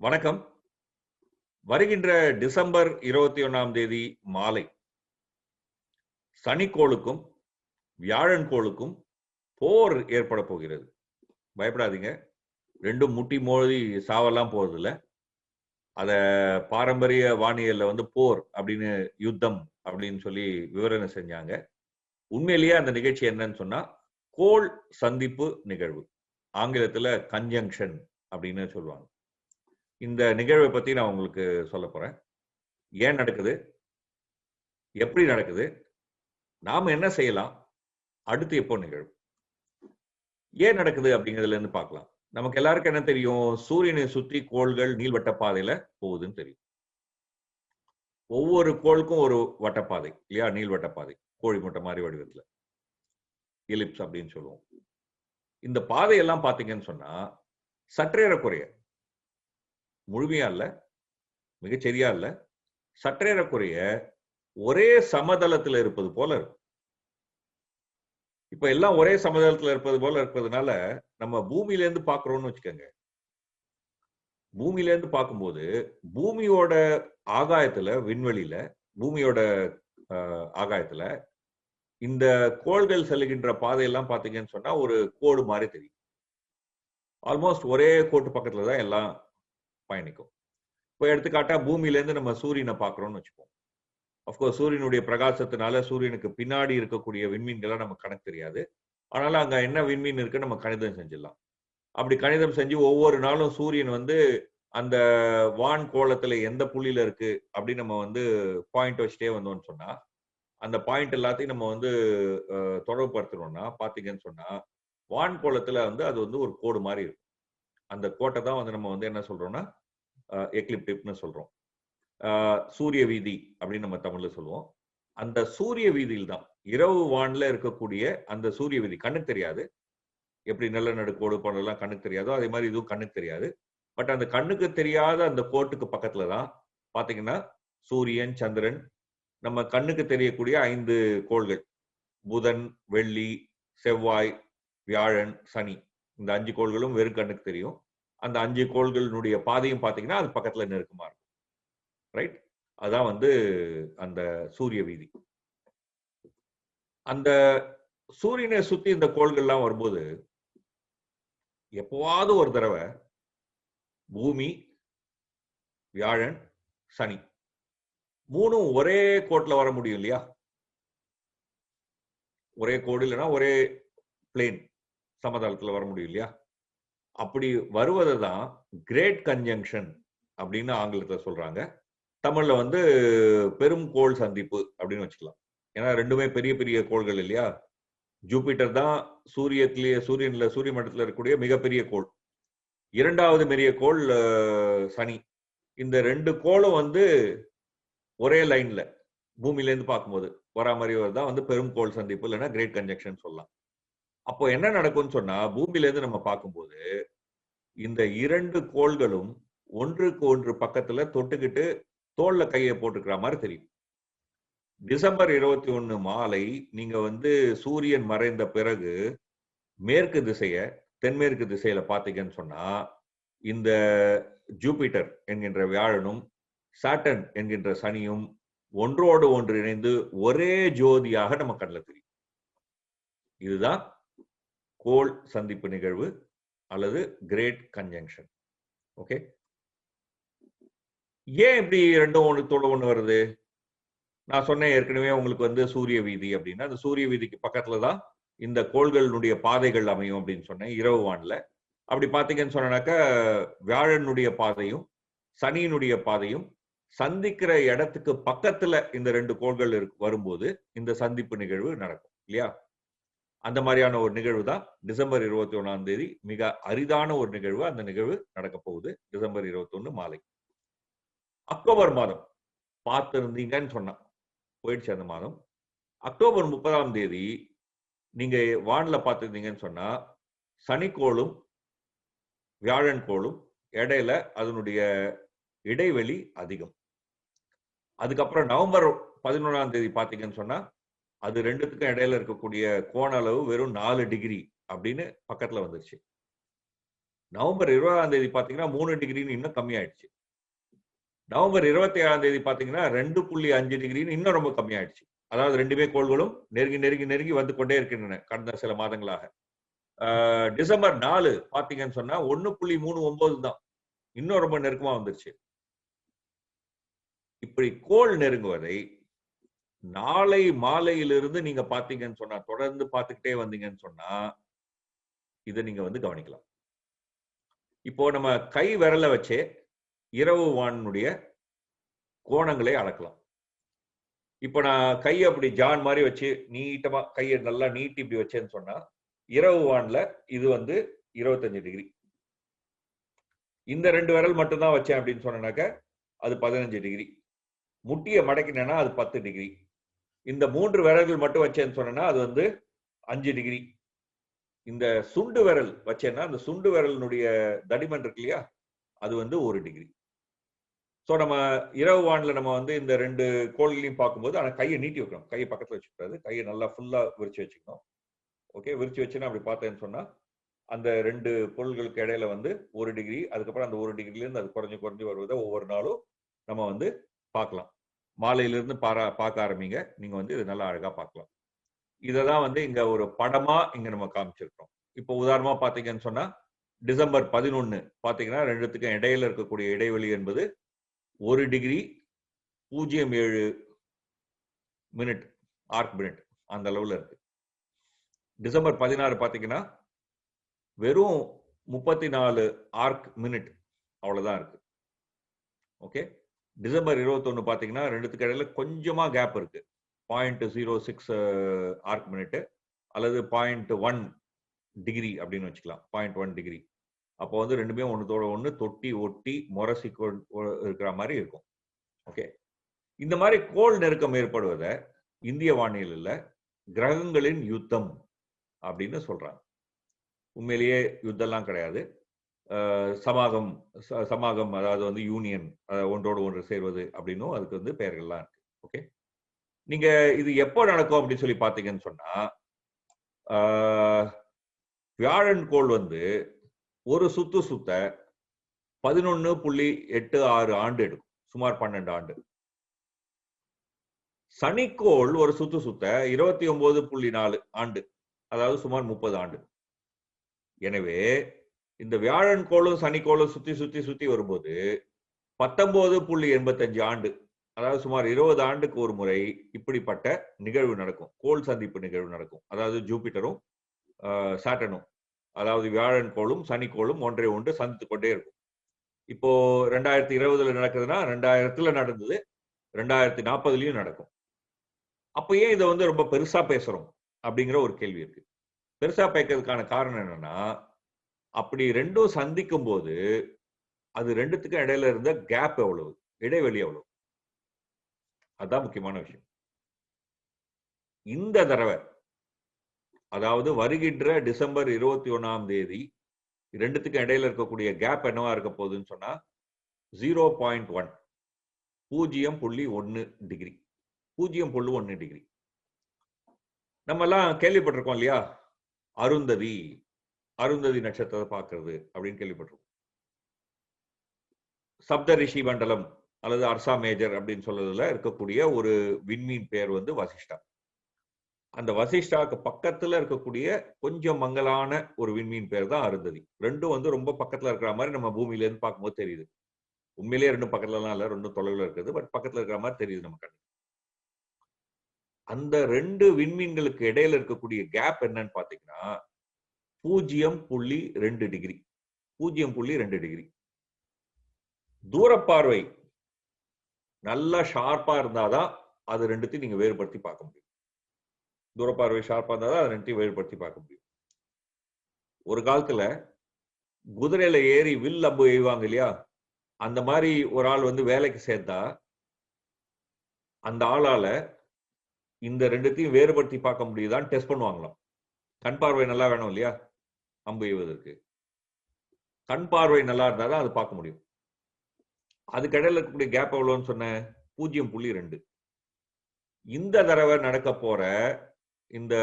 வணக்கம். வருகின்ற டிசம்பர் இருபத்தி ஒன்னாம் தேதி மாலை சனிக்கோளுக்கும் வியாழன் கோளுக்கும் போர் ஏற்பட போகிறது. பயப்படாதீங்க. ரெண்டும் முட்டி மோதி சாவெல்லாம் போறதில்ல. அத பாரம்பரிய வானியல்ல வந்து போர் அப்படின்னு யுத்தம் அப்படின்னு சொல்லி விவரணை செஞ்சாங்க. உண்மையிலேயே அந்த நிகழ்ச்சி என்னன்னு சொன்னா கோள் சந்திப்பு நிகழ்வு. ஆங்கிலத்துல கன்ஜங்ஷன் அப்படின்னு சொல்லுவாங்க. இந்த நிகழ்வை பத்தி நான் உங்களுக்கு சொல்ல போறேன். ஏன் நடக்குது? எப்படி நடக்குது? நாம என்ன செய்யலாம்? அடுத்து எப்போ நிகழ்வு ஏன் நடக்குது அப்படிங்கிறதுல இருந்து பார்க்கலாம். நமக்கு எல்லாருக்கும் என்ன தெரியும்? சூரியனை சுற்றி கோள்கள் நீள்வட்ட பாதையில போகுதுன்னு தெரியும். ஒவ்வொரு கோளுக்கும் ஒரு வட்டப்பாதை இல்லையா? நீள்வட்ட பாதை கோழி முட்டை மாதிரி வடிவத்துல. எலிப்ஸ் அப்படின்னு சொல்லுவோம். இந்த பாதையெல்லாம் பாத்தீங்கன்னு சொன்னா சற்றேறக்குறைய முழுமையா இல்ல மிகச்சரியா இல்ல. சற்றேறக்குறைய ஒரே சமதளத்துல இருப்பது போல இருக்கும் இப்ப எல்லாம் ஒரே சமதளத்துல இருப்பது போல இருப்பதுனால நம்ம பூமியில இருந்து பாக்குறோம்னு வச்சுக்கோங்க. பூமியில இருந்து பார்க்கும்போது பூமியோட ஆகாயத்துல விண்வெளியில பூமியோட ஆஹ், ஆகாயத்துல இந்த கோள்கள் செல்லுகின்ற பாதையெல்லாம் பாத்தீங்கன்னு சொன்னா ஒரு கோடு மாதிரி தெரியும். ஆல்மோஸ்ட் ஒரே கோட்டு பக்கத்துல தான் எல்லாம் பயணிக்கும். இப்போ எடுத்துக்காட்டா பூமியில இருந்து நம்ம சூரியனை பார்க்கறோம்னு வச்சுப்போம். அஃப்கோர்ஸ் சூரியனுடைய பிரகாசத்தினால சூரியனுக்கு பின்னாடி இருக்கக்கூடிய விண்மீன்களை நமக்கு கணக்கு தெரியாது. அதனால அங்க என்ன விண்மீன் இருக்கு நம்ம கணிதம் செஞ்சிடலாம். அப்படி கணிதம் செஞ்சு ஒவ்வொரு நாளும் சூரியன் வந்து அந்த வான் கோலத்துல எந்த புள்ளியில இருக்கு அப்படின்னு நம்ம வந்து பாயிண்ட் வச்சுட்டே வந்தோம்னு சொன்னா அந்த பாயிண்ட் எல்லாத்தையும் நம்ம வந்து தொடர்புப்படுத்தணும்னா பாத்தீங்கன்னு சொன்னா வான் கோலத்துல வந்து அது வந்து ஒரு கோடு மாதிரி இருக்கும். அந்த கோட்டை தான் வந்து நம்ம வந்து என்ன சொல்றோம்னா எக்லிப்டிப்னு சொல்றோம். சூரிய வீதி அப்படின்னு நம்ம தமிழ்ல சொல்லுவோம். அந்த சூரிய வீதியில் தான் இரவு வான்ல இருக்கக்கூடிய அந்த சூரிய வீதி கண்ணுக்கு தெரியாது. எப்படி நல்ல நடுக்கோடு போனதெல்லாம் கண்ணுக்கு தெரியாதோ அதே மாதிரி இதுவும் கண்ணுக்கு தெரியாது. பட் அந்த கண்ணுக்கு தெரியாத அந்த கோட்டுக்கு பக்கத்துல தான் பாத்தீங்கன்னா சூரியன் சந்திரன் நம்ம கண்ணுக்கு தெரியக்கூடிய ஐந்து கோள்கள். புதன் வெள்ளி செவ்வாய் வியாழன் சனி. இந்த அஞ்சு கோள்களும் வெறும் கண்ணுக்கு தெரியும். அந்த அஞ்சு கோள்களினுடைய பாதையும் பாத்தீங்கன்னா அது பக்கத்துல நெருக்கமா இருக்கும். ரைட் அதான் வந்து அந்த சூரிய வீதி. அந்த சூரியனை சுத்தி இந்த கோள்கள்லாம் வரும்போது எப்போவாவது ஒரு தடவை பூமி வியாழன் சனி மூணும் ஒரே கோட்ல வர முடியும் இல்லையா? ஒரே கோடு இல்லைன்னா ஒரே பிளேன் சமதளத்துல வர முடியும் இல்லையா? அப்படி வருவதை தான் கிரேட் கன்ஜங்ஷன் அப்படின்னு ஆங்கிலத்தில் சொல்றாங்க. தமிழ்ல வந்து பெரும் கோள் சந்திப்பு அப்படின்னு வச்சுக்கலாம். ஏன்னா ரெண்டுமே பெரிய பெரிய கோள்கள் இல்லையா? ஜூபிட்டர் தான் சூரியத்திலேயே சூரியன்ல சூரிய மண்டலத்தில் இருக்கக்கூடிய மிகப்பெரிய கோள். இரண்டாவது பெரிய கோள் சனி. இந்த ரெண்டு கோளும் வந்து ஒரே லைன்ல பூமியிலேருந்து பார்க்கும்போது வரா மாதிரி தான் வந்து பெரும் கோள் சந்திப்பு இல்லைன்னா கிரேட் கன்ஜெக்ஷன் சொல்லலாம். அப்போ என்ன நடக்கும்னு சொன்னா பூமியிலேருந்து நம்ம பார்க்கும்போது இந்த இரண்டு கோள்களும் ஒன்றுக்கு ஒன்று பக்கத்துல தொட்டுக்கிட்டு தோல்ல கையை போட்டுக்கிற மாதிரி தெரியும். டிசம்பர் இருபத்தி ஒண்ணு மாலை நீங்க வந்து சூரியன் மறைந்த பிறகு மேற்கு திசைய தென்மேற்கு திசையில பாத்தீங்கன்னு சொன்னா இந்த ஜூபிட்டர் என்கின்ற வியாழனும் சாட்டன் என்கின்ற சனியும் ஒன்றோடு ஒன்று இணைந்து ஒரே ஜோதியாக நம்ம கண்ணில் தெரியும். இதுதான் கோள் சந்திப்பு நிகழ்வு. அல்லது கிரேட் கன்ஜங்ஷன் ஓகே ஏன் இப்படி ரெண்டும் ஒண்ணுத்தோட ஒன்று வருது? நான் சொன்னேன் ஏற்கனவே உங்களுக்கு வந்து சூரிய வீதி அப்படின்னா அந்த சூரிய வீதிக்கு பக்கத்துல தான் இந்த கோள்களினுடைய பாதைகள் அமையும் அப்படின்னு சொன்னேன் இரவு வானில். அப்படி பாத்தீங்கன்னு சொன்னாக்கா வியாழனுடைய பாதையும் சனியினுடைய பாதையும் சந்திக்கிற இடத்துக்கு பக்கத்துல இந்த ரெண்டு கோள்கள் இருக்கு வரும்போது இந்த சந்திப்பு நிகழ்வு நடக்கும் இல்லையா? அந்த மாதிரியான ஒரு நிகழ்வு தான் டிசம்பர் இருபத்தி ஒண்ணாம் தேதி மிக அரிதான ஒரு நிகழ்வு அந்த நிகழ்வு நடக்க போகுது. டிசம்பர் இருபத்தி ஒன்று மாலை. அக்டோபர் மாதம் பார்த்திருந்தீங்கன்னு சொன்னா போயிடுச்சு அந்த மாதம். அக்டோபர் முப்பதாம் தேதி நீங்க வான்ல பார்த்திருந்தீங்கன்னு சொன்னா சனிக்கோளும் வியாழன் கோளும் இடையில அதனுடைய இடைவெளி அதிகம். அதுக்கப்புறம் நவம்பர் பதினொன்றாம் தேதி பார்த்தீங்கன்னு சொன்னா அது ரெண்டுத்துக்கும் இடையில இருக்கக்கூடிய கோண அளவு வெறும் நாலு டிகிரி அப்படின்னு பக்கத்துல வந்துருச்சு. நவம்பர் இருபதாம் தேதி பாத்தீங்கன்னா மூணு டிகிரின்னு இன்னும் கம்மியாயிடுச்சு. நவம்பர் இருபத்தி ஏழாம் தேதி பாத்தீங்கன்னா ரெண்டு புள்ளி அஞ்சு டிகிரின்னு இன்னும் ரொம்ப கம்மியாயிடுச்சு. அதாவது ரெண்டுமே கோள்களும் நெருங்கி நெருங்கி நெருங்கி வந்து கொண்டே இருக்கின்றன கடந்த சில மாதங்களாக. ஆஹ் டிசம்பர் நாலு பாத்தீங்கன்னு சொன்னா ஒன்னு புள்ளி மூணு ஒன்பது தான். இன்னும் ரொம்ப நெருக்கமா வந்துருச்சு. இப்படி கோள் நெருங்குவதை நாளை மாலையிலிருந்து நீங்க பாத்தீங்கன்னு சொன்னா தொடர்ந்து பார்த்துக்கிட்டே வந்தீங்கன்னு சொன்னா இதை நீங்க வந்து கவனிக்கலாம். இப்போ நம்ம கை விரல வச்சே இரவு வானுடைய கோணங்களை அளக்கலாம். இப்போ நான் கையை அப்படி ஜான் மாதிரி வச்சு நீட்டமா கையை நல்லா நீட்டி இப்படி வச்சேன்னு சொன்னா இரவு வான்ல இது வந்து இருபத்தஞ்சு டிகிரி. இந்த ரெண்டு விரல் மட்டும்தான் வச்சேன் அப்படின்னு சொன்னாக்க அது பதினஞ்சு டிகிரி. முட்டியை மடக்கினேன்னா அது பத்து டிகிரி. இந்த மூன்று விரல்கள் மட்டும் வச்சேன்னு சொன்னேன்னா அது வந்து அஞ்சு டிகிரி. இந்த சுண்டு விரல் வச்சேன்னா அந்த சுண்டு விரலினுடைய தடிமன் இருக்கு இல்லையா அது வந்து ஒரு டிகிரி. ஸோ நம்ம இரவு வானில் நம்ம வந்து இந்த ரெண்டு கோள்களையும் பார்க்கும்போது ஆனால் கையை நீட்டி வைக்கணும். கையை பக்கத்தில் வச்சுக்கூடாது. கையை நல்லா ஃபுல்லாக விரிச்சு வச்சுக்கணும். ஓகே விரிச்சு வச்சுன்னா அப்படி பார்த்தேன்னு சொன்னால் அந்த ரெண்டு பொருள்களுக்கு இடையில வந்து ஒரு டிகிரி அதுக்கப்புறம் அந்த ஒரு டிகிரிலேருந்து அது குறைஞ்சு குறைஞ்சு வருவதை ஒவ்வொரு நாளும் நம்ம வந்து பார்க்கலாம். மாலையிலிருந்து பாரா பார்க்க ஆரம்பிங்க. நீங்க வந்து இது நல்லா அழகா பார்க்கலாம். இதை தான் வந்து இங்க ஒரு படமா இங்க நம்ம காமிச்சிருக்கோம் இப்போ உதாரணமா பாத்தீங்கன்னு சொன்னா டிசம்பர் பதினொன்னு பாத்தீங்கன்னா ரெண்டுத்துக்கும் இடையில இருக்கக்கூடிய இடைவெளி என்பது ஒரு டிகிரி பூஜ்ஜியம் ஏழு மினிட் ஆர்க் மினிட் அந்த அளவுல இருக்கு. டிசம்பர் பதினாறு பாத்தீங்கன்னா வெறும் முப்பத்தி நாலு ஆர்க் மினிட் அவ்வளவுதான் இருக்கு. ஓகே? டிசம்பர் இருபத்தொன்னு பார்த்தீங்கன்னா ரெண்டுத்துக்கு இடையில கொஞ்சமா கேப் இருக்கு. Point zero six arc minute அல்லது பாயிண்ட் ஒன் டிகிரி அப்படின்னு வச்சுக்கலாம். பாயிண்ட் ஒன் டிகிரி அப்போ வந்து ரெண்டுமே ஒன்றுத்தோட ஒன்று தொட்டி ஒட்டி முரசி இருக்கிற மாதிரி இருக்கும். ஓகே இந்த மாதிரி கோள் நெருக்கம் ஏற்படுவதை இந்திய வானிலையில் கிரகங்களின் யுத்தம் அப்படின்னு சொல்றாங்க. உண்மையிலேயே யுத்தம்லாம் கிடையாது. சமாகம் ச- சமாகம் அதாவது வந்து யூனியன் ஒன்றோடு ஒன்று சேர்வது அப்படின்னும் அதுக்கு வந்து பெயர்கள்லாம் இருக்கு. ஓகே நீங்க இது எப்போ நடக்கும் அப்படின்னு சொல்லி பார்த்தீங்கன்னு சொன்னா ஆஹ் வியாழன் கோள் வந்து ஒரு சுத்து சுத்த பதினொன்னு புள்ளி எட்டு ஆறு ஆண்டு எடுக்கும். சுமார் பன்னெண்டு ஆண்டு. சனிக்கோள் ஒரு சுத்து சுத்த இருபத்தி ஒன்பது புள்ளி நாலு ஆண்டு. அதாவது சுமார் முப்பது ஆண்டு. எனவே இந்த வியாழன் கோளும் சனிக்கோளும் சுத்தி சுத்தி சுத்தி வரும்போது பத்தொன்பது புள்ளி எண்பத்தஞ்சு ஆண்டு அதாவது சுமார் இருபது ஆண்டுக்கு ஒரு முறை இப்படிப்பட்ட நிகழ்வு நடக்கும். கோள் சந்திப்பு நிகழ்வு நடக்கும். அதாவது ஜூபிட்டரும் சாட்டனும் அதாவது வியாழன் கோளும் சனிக்கோளும் ஒன்றை ஒன்று சந்தித்து கொண்டே இருக்கும். இப்போ ரெண்டாயிரத்தி இருபதுல நடக்குதுன்னா ரெண்டாயிரத்துல நடந்தது ரெண்டாயிரத்தி நாற்பதுலயும் நடக்கும். அப்ப ஏன் இதை வந்து ரொம்ப பெருசா பேசுறோம்? அப்படிங்கிற ஒரு கேள்வி இருக்கு. பெருசா பேக்கிறதுக்கான காரணம் என்னன்னா அப்படி ரெண்டும் சந்திக்கும் போது அது ரெண்டுத்துக்கும் இடையில இருந்த கேப் எவ்வளவு? இடைவெளி எவ்வளவு? அதுதான் முக்கியமான விஷயம். இந்த தடவை அதாவது வருகின்ற டிசம்பர் இருபத்தி ஒன்னாம் தேதி ரெண்டுத்துக்கும் இடையில இருக்கக்கூடிய கேப் என்னவா இருக்க போகுதுன்னு சொன்னா ஜீரோ பாயிண்ட் ஒன் பூஜ்ஜியம் புள்ளி ஒன்னு டிகிரி பூஜ்ஜியம் புள்ளி ஒன்னு டிகிரி நம்ம எல்லாம் கேள்விப்பட்டிருக்கோம் இல்லையா? அருந்ததி. அருந்ததி நட்சத்திரத்தை பார்க்கறது அப்படின்னு கேள்விப்பட்டிருக்கோம். சப்த ரிஷி மண்டலம் அல்லது அர்சா மேஜர் அப்படின்னு சொல்றதுல இருக்கக்கூடிய ஒரு விண்மீன் பெயர் வந்து வசிஷ்டா. அந்த வசிஷ்டாக்கு பக்கத்துல இருக்கக்கூடிய கொஞ்சம் மங்கலான ஒரு விண்மீன் பேர் தான் அருந்ததி. ரெண்டும் வந்து ரொம்ப பக்கத்துல இருக்கிற மாதிரி நம்ம பூமியில இருந்து பார்க்கும்போது தெரியுது. உண்மையிலேயே ரெண்டும் பக்கத்துலலாம் இல்லை ரெண்டும் தொலைவில் இருக்குது பட் பக்கத்துல இருக்கிற மாதிரி தெரியுது நம்ம கண்ணு அந்த ரெண்டு விண்மீன்களுக்கு இடையில இருக்கக்கூடிய கேப் என்னன்னு பாத்தீங்கன்னா பூஜ்ஜியம் புள்ளி ரெண்டு டிகிரி. பூஜ்ஜியம் புள்ளி ரெண்டு டிகிரி. தூரப்பார்வை நல்லா ஷார்ப்பா இருந்தாதான் அது ரெண்டுத்தையும் நீங்க வேறுபடுத்தி பார்க்க முடியும். தூரப்பார்வை ஷார்ப்பா இருந்தாதான் அது ரெண்டுத்தையும் வேறுபடுத்தி பார்க்க முடியும். ஒரு காலத்துல குதிரையில ஏறி வில் அம்பு எய்வாங்க இல்லையா? அந்த மாதிரி ஒரு ஆள் வந்து வேலைக்கு சேர்ந்தா அந்த ஆளால இந்த ரெண்டுத்தையும் வேறுபடுத்தி பார்க்க முடியுதான்னு டெஸ்ட் பண்ணுவாங்களாம். கண் பார்வை நல்லா வேணும் இல்லையா? அம்பு எய்வதற்கு கண் பார்வை நல்லா இருந்தாதான் அது பார்க்க முடியும். அதுக்கு இடையில இருக்கக்கூடிய கேப் எவ்வளோன்னு சொன்னேன் பூஜ்ஜியம் புள்ளி ரெண்டு. இந்த தடவை நடக்க போற இந்த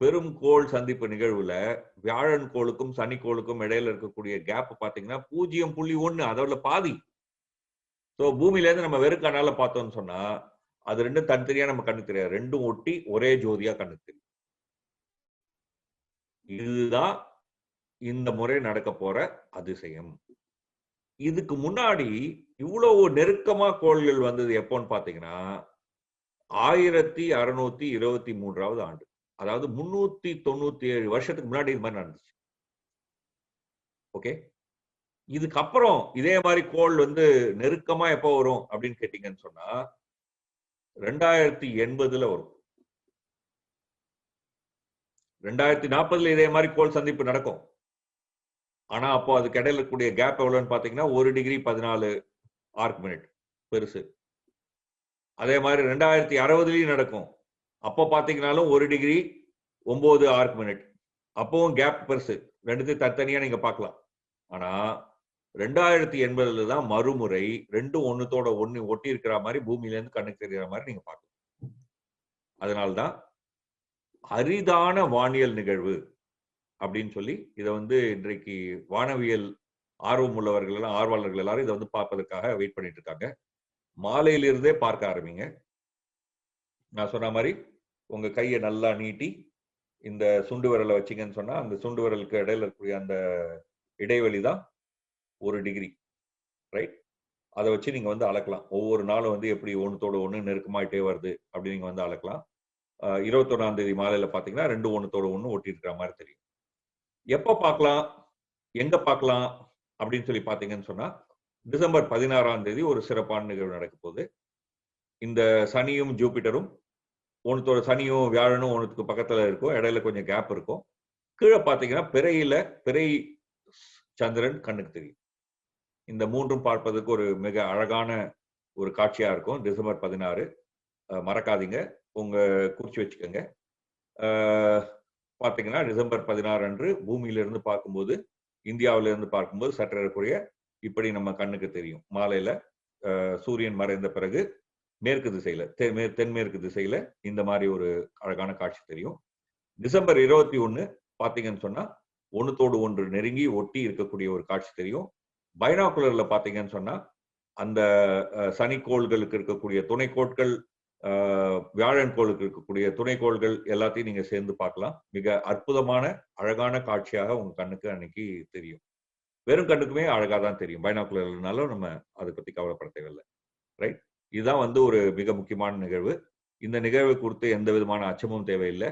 பெரும் கோள் சந்திப்பு நிகழ்வுல வியாழன் கோளுக்கும் சனிக்கோளுக்கும் இடையில இருக்கக்கூடிய கேப் பாத்தீங்கன்னா பூஜ்ஜியம் புள்ளி ஒண்ணு அதோட பாதி. ஸோ பூமியில இருந்து நம்ம வெறும் கண்ணால பார்த்தோம்னு சொன்னா அது ரெண்டும் தனித்தனியா நம்ம கண்ணுக்கு தெரியாது. ரெண்டும் ஒட்டி ஒரே ஜோதியா கண்ணுக்கு தெரியும். இதுதான் இந்த முறை நடக்க போற அதிசயம். இதுக்கு முன்னாடி இவ்வளவு நெருக்கமா கோள்கள் வந்தது எப்போன்னு பாத்தீங்கன்னா ஆயிரத்தி அறுநூத்தி இருபத்தி மூன்றாவது ஆண்டு. அதாவது முன்னூத்தி தொண்ணூத்தி ஏழு வருஷத்துக்கு முன்னாடி இது மாதிரி நடந்துச்சு. ஓகே? இதுக்கப்புறம் இதே மாதிரி கோள் வந்து நெருக்கமா எப்போ வரும் அப்படின்னு கேட்டீங்கன்னு சொன்னா ரெண்டாயிரத்தி எண்பதுல வரும். ரெண்டாயிரத்தி நாற்பதுல இதே மாதிரி கோள் சந்திப்பு நடக்கும். ஆனா அப்போ அதுக்கு இடையில இருக்கக்கூடிய கேப் எவ்வளவுன்னு பாத்தீங்கன்னா ஒரு டிகிரி பதினாலு ஆர்க் மினிட் பெருசு. அதே மாதிரி ரெண்டாயிரத்தி அறுபதுலயும் நடக்கும். அப்போ பாத்தீங்கன்னாலும் ஒரு டிகிரி ஒன்பது ஆர்க் மினிட் அப்பவும் கேப் பெருசு. ரெண்டுத்தையும் தனித்தனியா நீங்க பார்க்கலாம் ஆனா ரெண்டாயிரத்தி எண்பதுல தான் மறுமுறை ரெண்டும் ஒன்னுத்தோட ஒன்னு ஒட்டி இருக்கிற மாதிரி பூமியில இருந்து கண்ணுக்கு தெரிகிற மாதிரி நீங்க பார்க்கலாம் அதனால்தான் அரிதான வானியல் நிகழ்வு அப்படின்னு சொல்லி இதை வந்து இன்றைக்கு வானவியல் ஆர்வம் உள்ளவர்கள் எல்லாம் ஆர்வலர்கள் எல்லாரும் இதை வந்து பார்ப்பதற்காக வெயிட் பண்ணிட்டு இருக்காங்க. மாலையிலிருந்தே பார்க்க ஆரம்பிங்க. நான் சொன்ன மாதிரி உங்க கையை நல்லா நீட்டி இந்த சுண்டு விரலை வச்சீங்கன்னு சொன்னா அந்த சுண்டு விரலுக்கு இடையில இருக்கக்கூடிய அந்த இடைவெளி தான் ஒரு டிகிரி ரைட் அதை வச்சு நீங்க வந்து அளக்கலாம். ஒவ்வொரு நாளும் வந்து எப்படி ஒன்றுத்தோட ஒன்று நெருக்கமாயிட்டே வருது அப்படி நீங்க வந்து அளக்கலாம். இருபத்தொன்னாம் தேதி மாலையில பாத்தீங்கன்னா ரெண்டு ஒண்ணுத்தோட ஒண்ணு ஒட்டி இருக்கிற மாதிரி தெரியும். எப்ப பார்க்கலாம் எங்க பார்க்கலாம் அப்படின்னு சொல்லி பாத்தீங்கன்னு சொன்னா டிசம்பர் பதினாறாம் தேதி ஒரு சிறப்பான நிகழ்வு நடக்க போகுது. இந்த சனியும் ஜூபிட்டரும் ஒன்றுத்தோட சனியும் வியாழனும் ஒன்றுத்துக்கு பக்கத்துல இருக்கும். இடையில கொஞ்சம் கேப் இருக்கும். கீழே பாத்தீங்கன்னா பிறையில பிறை சந்திரன் கண்ணுக்கு தெரியும். இந்த மூன்றும் பார்ப்பதற்கு ஒரு மிக அழகான ஒரு காட்சியா இருக்கும். டிசம்பர் பதினாறு. மறக்காதீங்க. உங்க குறிச்சு வச்சுக்கோங்க. பாத்தீங்கன்னா டிசம்பர் பதினாறு அன்று பூமியில இருந்து பார்க்கும்போது இந்தியாவிலிருந்து பார்க்கும்போது சற்றேறக்குரிய இப்படி நம்ம கண்ணுக்கு தெரியும். மாலையில சூரியன் மறைந்த பிறகு மேற்கு திசையில தென்மேற்கு திசையில இந்த மாதிரி ஒரு அழகான காட்சி தெரியும். டிசம்பர் இருபத்தி ஒன்று பாத்தீங்கன்னு சொன்னா ஒன்றுத்தோடு ஒன்று நெருங்கி ஒட்டி இருக்கக்கூடிய ஒரு காட்சி தெரியும். பைனாகுலர்ல பார்த்தீங்கன்னு சொன்னா அந்த சனிக்கோள்களுக்கு இருக்கக்கூடிய துணைக்கோட்கள் வியாழன் கோளுக்கு இருக்கக்கூடிய துணைக்கோள்கள் எல்லாத்தையும் நீங்க சேர்ந்து பார்க்கலாம். மிக அற்புதமான அழகான காட்சியாக உங்க கண்ணுக்கு அன்னைக்கு தெரியும். வெறும் கண்ணுக்குமே அழகா தான் தெரியும். பைனாக்குலர்னாலும் நம்ம அதை பத்தி கவலைப்பட தேவையில்லை. ரைட் இதுதான் வந்து ஒரு மிக முக்கியமான நிகழ்வு. இந்த நிகழ்வு குறித்து எந்த விதமான அச்சமும் தேவையில்லை.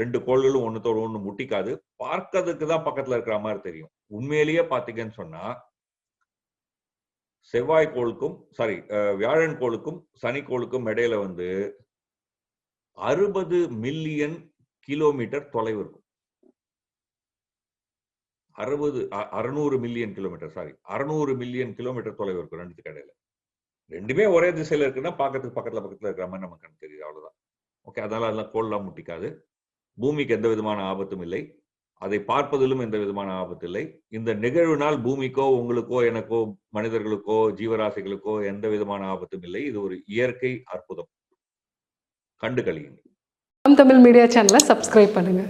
ரெண்டு கோள்களும் ஒன்றுத்தோடு ஒன்று முட்டிக்காது. பார்க்கறதுக்கு தான் பக்கத்துல இருக்கிற மாதிரி தெரியும். உண்மையிலேயே பாத்தீங்கன்னு சொன்னா செவ்வாய் கோளுக்கும் சாரி வியாழன் கோளுக்கும் சனி கோளுக்கும் இடையில வந்து அறுபது மில்லியன் கிலோமீட்டர் தொலைவு இருக்கும். அறுபது அறுநூறு மில்லியன் கிலோமீட்டர் சாரி அறுநூறு மில்லியன் கிலோமீட்டர் தொலைவு இருக்கும் ரெண்டுத்துக்கு இடையில. ரெண்டுமே ஒரே திசையில இருக்குன்னா பக்கத்துக்கு பக்கத்துல பக்கத்துல இருக்கிற மாதிரி நமக்கு தெரியுது அவ்வளவுதான். ஓகே அதனால அதெல்லாம் கோல்லாம் முட்டிக்காது. பூமிக்கு எந்த விதமான ஆபத்தும் இல்லை. அதை பார்ப்பதிலும் எந்த விதமான ஆபத்து இல்லை இந்த நிகழ்வினால் பூமிக்கோ உங்களுக்கோ எனக்கோ மனிதர்களுக்கோ ஜீவராசிகளுக்கோ எந்த விதமான ஆபத்தும் இல்லை. இது ஒரு இயற்கை அற்புதம். கண்டு கழியுங்கள். தமிழ் மீடியா சேனலை சப்ஸ்கிரைப் பண்ணுங்க.